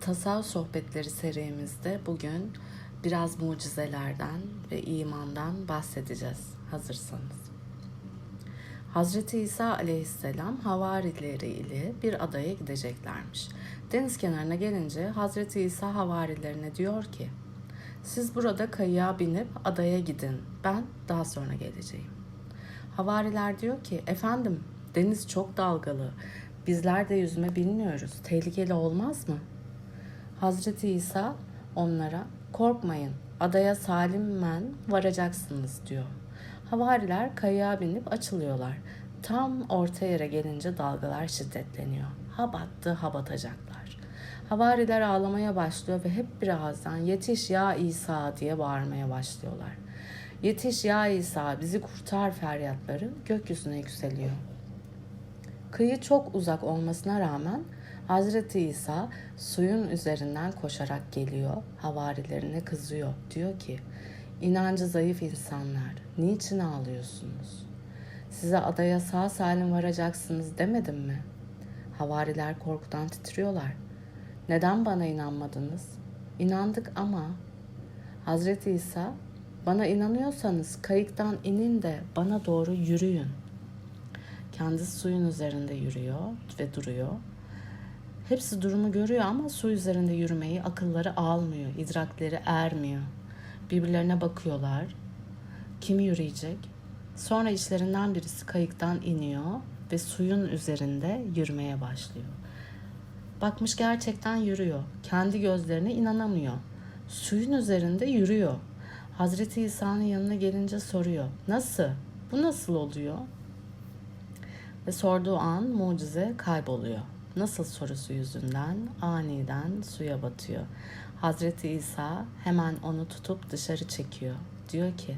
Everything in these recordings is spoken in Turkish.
Tasavvuf Sohbetleri serimizde bugün biraz mucizelerden ve imandan bahsedeceğiz hazırsanız. Hazreti İsa aleyhisselam havarileri ile bir adaya gideceklermiş. Deniz kenarına gelince Hazreti İsa havarilerine diyor ki, siz burada kayığa binip adaya gidin, ben daha sonra geleceğim. Havariler diyor ki, efendim deniz çok dalgalı, bizler de yüzme bilmiyoruz, tehlikeli olmaz mı? Hazreti İsa onlara korkmayın adaya salimen varacaksınız diyor. Havariler kayığa binip açılıyorlar. Tam orta yere gelince dalgalar şiddetleniyor. Ha battı ha batacaklar. Havariler ağlamaya başlıyor ve hep bir ağızdan yetiş ya İsa diye bağırmaya başlıyorlar. Yetiş ya İsa bizi kurtar feryatları gökyüzüne yükseliyor. Kıyı çok uzak olmasına rağmen Hazreti İsa suyun üzerinden koşarak geliyor, havarilerine kızıyor. Diyor ki, inancı zayıf insanlar, niçin ağlıyorsunuz? Size adaya sağ salim varacaksınız demedim mi? Havariler korkudan titriyorlar. Neden bana inanmadınız? İnandık ama Hazreti İsa, bana inanıyorsanız kayıktan inin de bana doğru yürüyün. Kendisi suyun üzerinde yürüyor ve duruyor. Hepsi durumu görüyor ama su üzerinde yürümeyi akılları almıyor, idrakleri ermiyor. Birbirlerine bakıyorlar. Kim yürüyecek? Sonra içlerinden birisi kayıktan iniyor ve suyun üzerinde yürümeye başlıyor. Bakmış gerçekten yürüyor. Kendi gözlerine inanamıyor. Suyun üzerinde yürüyor. Hazreti İsa'nın yanına gelince soruyor. Nasıl? Bu nasıl oluyor? Ve sorduğu an mucize kayboluyor. Nasıl sorusu yüzünden aniden suya batıyor. Hazreti İsa hemen onu tutup dışarı çekiyor. Diyor ki,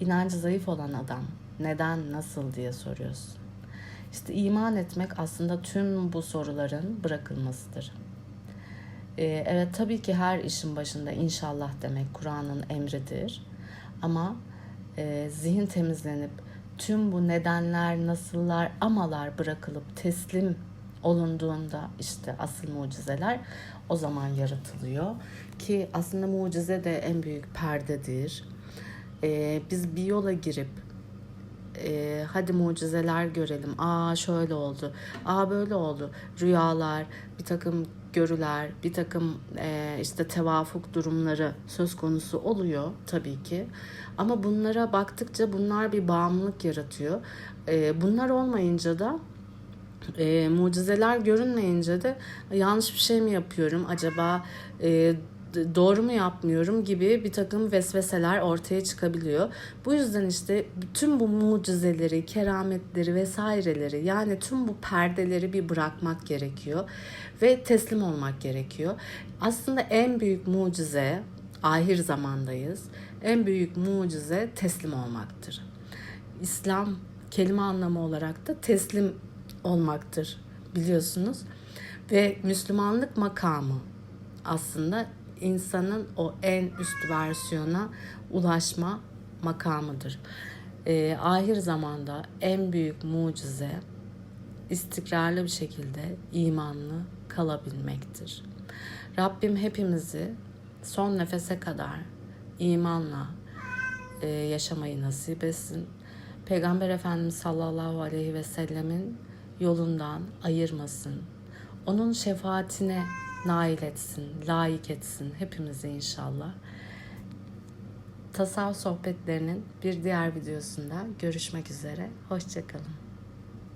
inancı zayıf olan adam neden, nasıl diye soruyorsun. İşte iman etmek aslında tüm bu soruların bırakılmasıdır. Ee, evet tabii ki her işin başında inşallah demek Kur'an'ın emridir. Ama e, zihin temizlenip tüm bu nedenler, nasıllar, amalar bırakılıp teslim olunduğunda işte asıl mucizeler o zaman yaratılıyor. Ki aslında mucize de en büyük perdedir. Ee, biz bir yola girip e, hadi mucizeler görelim. Aa şöyle oldu. Aa böyle oldu. Rüyalar, bir takım görüler, bir takım e, işte tevafuk durumları söz konusu oluyor tabii ki. Ama bunlara baktıkça bunlar bir bağımlılık yaratıyor. E, bunlar olmayınca da e, mucizeler görünmeyince de yanlış bir şey mi yapıyorum acaba e, doğru mu yapmıyorum gibi bir takım vesveseler ortaya çıkabiliyor. Bu yüzden işte bütün bu mucizeleri, kerametleri vesaireleri yani tüm bu perdeleri bir bırakmak gerekiyor ve teslim olmak gerekiyor. Aslında en büyük mucize ahir zamandayız. En büyük mucize teslim olmaktır. İslam kelime anlamı olarak da teslim olmaktır biliyorsunuz. Ve Müslümanlık makamı aslında insanın o en üst versiyona ulaşma makamıdır. E, ahir zamanda en büyük mucize istikrarlı bir şekilde imanlı kalabilmektir. Rabbim hepimizi son nefese kadar imanla e, yaşamayı nasip etsin. Peygamber Efendimiz sallallahu aleyhi ve sellemin yolundan ayırmasın. Onun şefaatine nail etsin, layık etsin hepimizi inşallah. Tasavvuf sohbetlerinin bir diğer videosunda görüşmek üzere. Hoşçakalın.